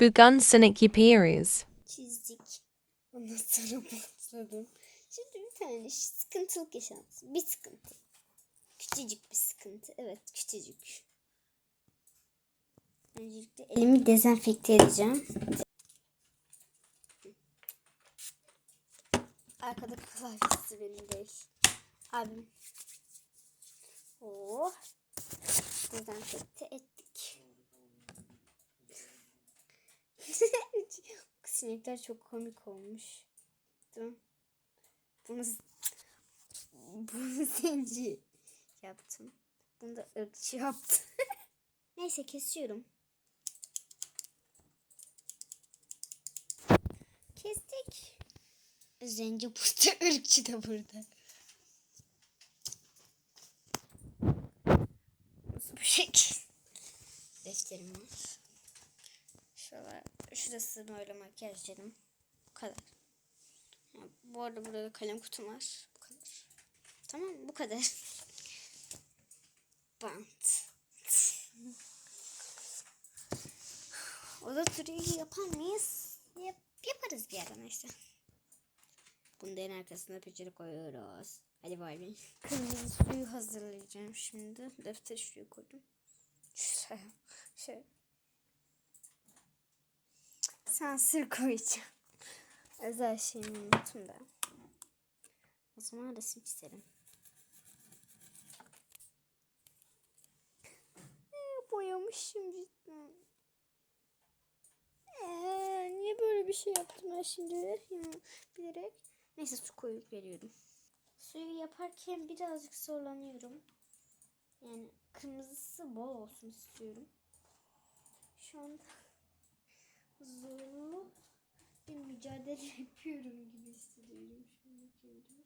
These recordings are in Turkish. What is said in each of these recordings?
Bugün sinek yapıyoruz. Çizdik. Ondan sonra bantladım. Şimdi bir tane sıkıntılık yaşantısı. Bir sıkıntı. Küçücük bir sıkıntı. Evet küçücük. Öncelikle elimi dezenfekte edeceğim. Arkada klavyesi benim değil. Abim. Oh. Dezenfekte ettik. Sinekler çok komik olmuş. Bunu, bunu zenci yaptım. Bunu da ırkçı yaptım. Neyse kesiyorum. Kestik. Zenci burada, ırkçı da burada. Nasıl bir şekil? Defterim var. Şurası böyle makyajlarım. Bu kadar. Ha, bu arada burada da kalem kutum var. Bu kadar. Tamam bu kadar. Bant. Oda turu yapar mıyız? Yap, yaparız bir ara işte. Bunu da en arkasına peçete koyuyoruz. Hadi bay. Kırmızı suyu hazırlayacağım şimdi. Defter şuraya koydum. Şuraya. Şöyle. Sansür koyacağım. Özel şeyimi unuttum da. O zaman resim çizelim. Ee, boyamışım cidden. Ee, niye böyle bir şey yaptım ben şimdi? Ya, bilerek. Neyse su koyup veriyorum. Suyu yaparken birazcık zorlanıyorum. Yani kırmızısı bol olsun istiyorum. Şu anda zorlu bir mücadele yapıyorum gibi hissediyorum şu anda kendimi.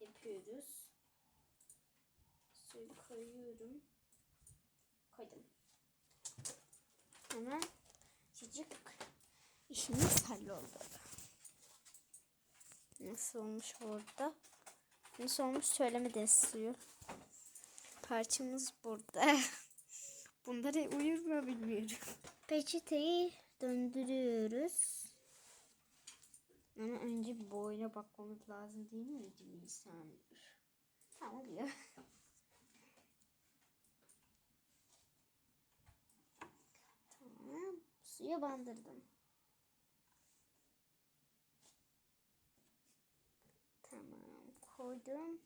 Yapıyoruz. Suyu koyuyorum. Koydum. Hemen çocuk işimiz halloldu. Nasıl olmuş orada? Nasıl olmuş söylemedi suyu. Parçamız burada. Bunları uyur mu bilmiyorum. Peçeteyi döndürüyoruz. Ama önce bir boyuna bakmamız lazım değil mi insan? Tamam oluyor. Tamam. Suya bandırdım. Tamam koydum.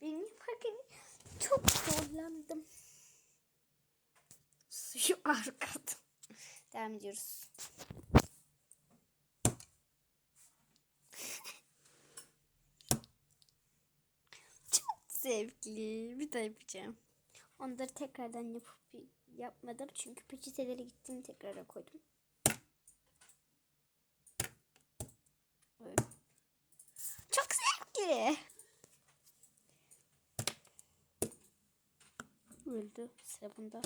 Benim yaparken çok zorlandım. Suyu arkada. Devam ediyoruz. çok zevkli. Bir daha yapacağım. Onları tekrardan yapıp yapmadım. Çünkü peçeteleri gittim tekrar koydum. Böyle. Çok zevkli. Öldü. Sıra.